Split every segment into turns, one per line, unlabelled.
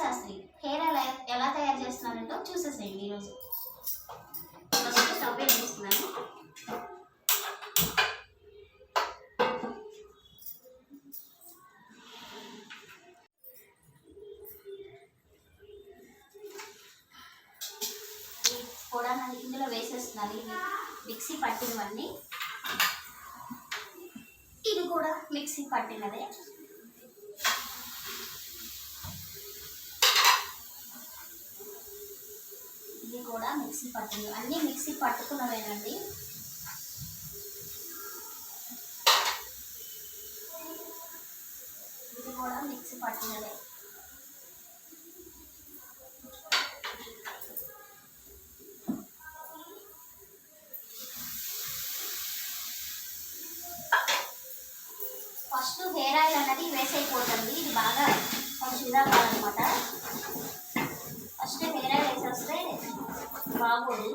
Sastry. Hair ఎలా ఎలా తయారు చేస్తున్నారంటో చూసేసేయండి ఈరోజు. ఫస్ట్ స్టవ్ వేస్తున్నాను కూడా నన్ను ఇందులో వేసేస్తున్నాను ఇవి మిక్సీ పట్టినవన్నీ. ఇది కూడా మిక్సీ పట్టినదే. ఇవి కూడా మిక్సీ పట్టింది అన్నీ మిక్సీ పట్టుకున్నవేనండి. ఇది కూడా మిక్సీ పట్టినవే. ఫస్ట్ హెయిర్ ఆయిల్ అనేది వేసైపోతుంది. ఇది బాగా కొంచెం కాదనమాట ఫస్ట్ హెయిర్ ఆయిల్ వేసేస్తే బాగోదు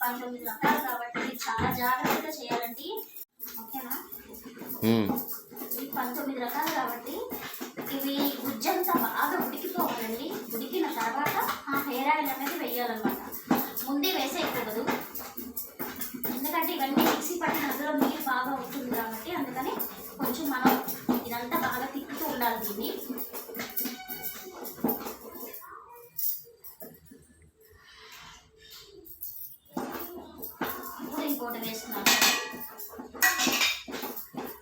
పంతొమ్మిది రకాలు కాబట్టి చాలా జాగ్రత్తగా చేయాలండి. తిప్పుతూ ఉండాలి దీన్ని ఇప్పుడు ఇంకోటి వేస్తున్నాను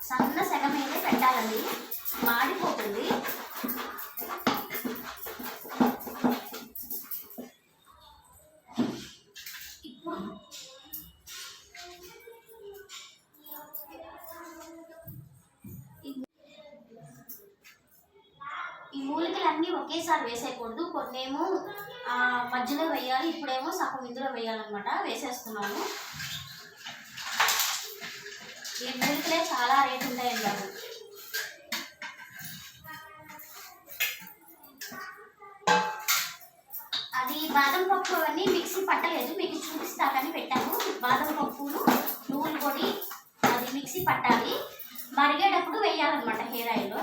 సన్న సెగ మీదే పెట్టాలండి. మాడిపో మూలికలన్నీ ఒకేసారి వేసేయకూడదు. కొన్నేమో మధ్యలో వేయాలి ఇప్పుడేమో సగం ఇందులో వేయాలన్నమాట. వేసేస్తున్నాను ఈ మూలికలే చాలా రేటు ఉంటాయండి అవి అది బాదం పప్పు అవన్నీ మిక్సీ పట్టలేదు. మీకు చూపిస్తాకని పెట్టాను బాదం పప్పును నువ్వులు పొడి అది మిక్సీ పట్టాలి. మరిగేటప్పుడు వేయాలన్నమాట హెయిర్ ఆయిల్లో.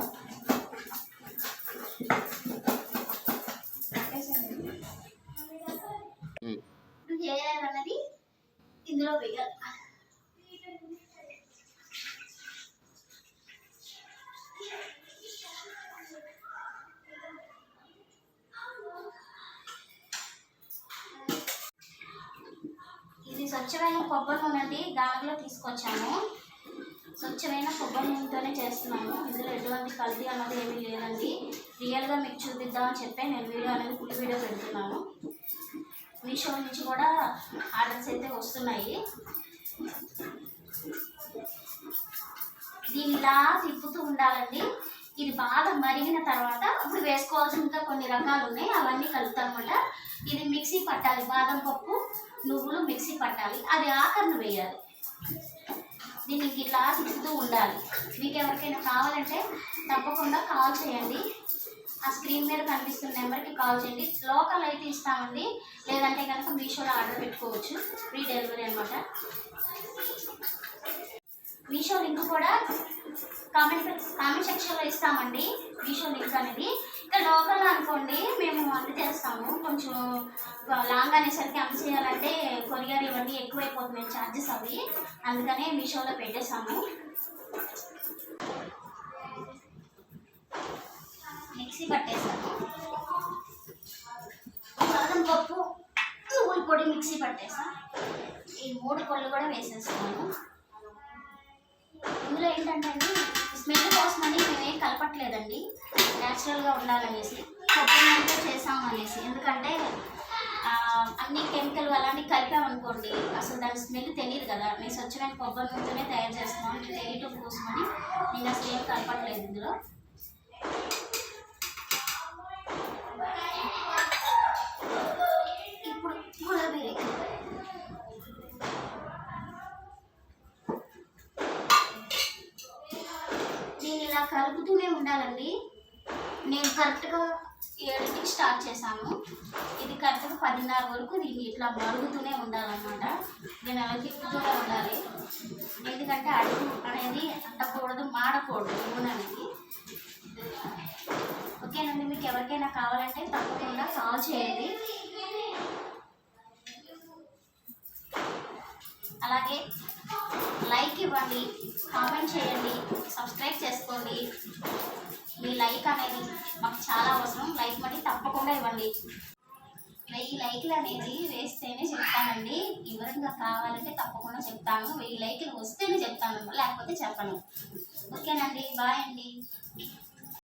హెయిర్ ఇందులో వేయాలి. ఇది స్వచ్ఛమైన కొబ్బరి నూనె అండి దానిలో తీసుకొచ్చాము. స్వచ్ఛమైన కొబ్బరి నూనెతోనే చేస్తున్నాము. ఇందులో ఎటువంటి కల్తీ అన్నది ఏమీ లేదండి. రియల్గా మీకు చూపిద్దామని చెప్పి నేను వీడియో అనేది ఫుల్ వీడియో పెడుతున్నాను. మీషో నుంచి కూడా ఆర్డర్స్ అయితే వస్తున్నాయి. దీన్ని ఇలా తిప్పుతూ ఉండాలండి. ఇది బాగా మరిగిన తర్వాత ఇప్పుడు వేసుకోవాల్సిన కొన్ని రకాలు ఉన్నాయి. అవన్నీ కలుపుతామన్నమాట ఇది మిక్సీ పట్టాలి. బాదం పప్పు నువ్వులు మిక్సీ పట్టాలి. అది ఆఖరిని వేయాలి. దీనికి ఇలా తిప్పుతూ ఉండాలి. మీకు ఎవరికైనా కావాలంటే తప్పకుండా కాల్ చేయండి. ఆ స్క్రీన్ మీద కనిపిస్తున్న నెంబర్కి కాల్ చేయండి. లోకల్ అయితే ఇస్తామండి. లేదంటే కనుక మీషోలో ఆర్డర్ పెట్టుకోవచ్చు. ఫ్రీ డెలివరీ అనమాట మీషో లింక్ కూడా కామెంట్ కామెంట్ సెక్షన్లో ఇస్తామండి. మీషో లింక్ అనేది. ఇంకా లోకల్ అనుకోండి మేము అందజేస్తాము కొంచెం లాంగ్ అనేసరికి అందజేయాలంటే కొరియర్ ఇవన్నీ ఎక్కువైపోతున్నాయి ఛార్జెస్ అవి. అందుకనే మీషోలో పెట్టేసాము మిక్సీ పట్టేస్తాను బాదం పప్పు నువ్వుల పొడి మిక్సీ పట్టేసా ఈ మూడు పళ్ళు కూడా వేసేస్తాను ఇందులో ఏంటంటే అండి స్మెల్ కోసమని మేమేం కలపట్లేదండి. న్యాచురల్గా ఉండాలనేసి కొబ్బరి నూనెతో చేసాం అనేసి ఎందుకంటే అన్ని కెమికల్ అలాంటివి కలిపామనుకోండి అసలు దాని స్మెల్ తెలియదు కదా. మేము స్వచ్ఛమైన కొబ్బరి నూనెతోనే తయారు చేస్తున్నాం తెలియటం కోసమని నేను అసలు ఏం కలపట్లేదు ఇందులో. కలుపుతూనే ఉండాలండి. నేను కరెక్ట్గా ఏడుకి స్టార్ట్ చేశాను. ఇది కరెక్ట్గా పదిన్నర వరకు దీన్ని ఇట్లా మరుగుతూనే ఉండాలన్నమాట. దీన్ని అలా తిప్పుతూనే ఉండాలి. ఎందుకంటే అడుగు అనేది అంటకూడదు మాడకూడదు నూనె అనేది ఓకేనండి మీకు ఎవరికైనా కావాలంటే తప్పకుండా కాల్ చేయండి. అలాగే లైక్ ఇవ్వండి కామెంట్ చేయండి సబ్స్క్రైబ్ చేసుకోండి. మీ లైక్ అనేది మాకు చాలా అవసరం. లైక్ మరి తప్పకుండా ఇవ్వండి. వెయ్యి లైక్లు అనేది వేస్తేనే చెప్తానండి. వివరంగా కావాలంటే తప్పకుండా చెప్తాను. వెయ్యి లైక్లు వస్తేనే చెప్తాను. లేకపోతే చెప్పను. ఓకేనండి బాయ్ అండి.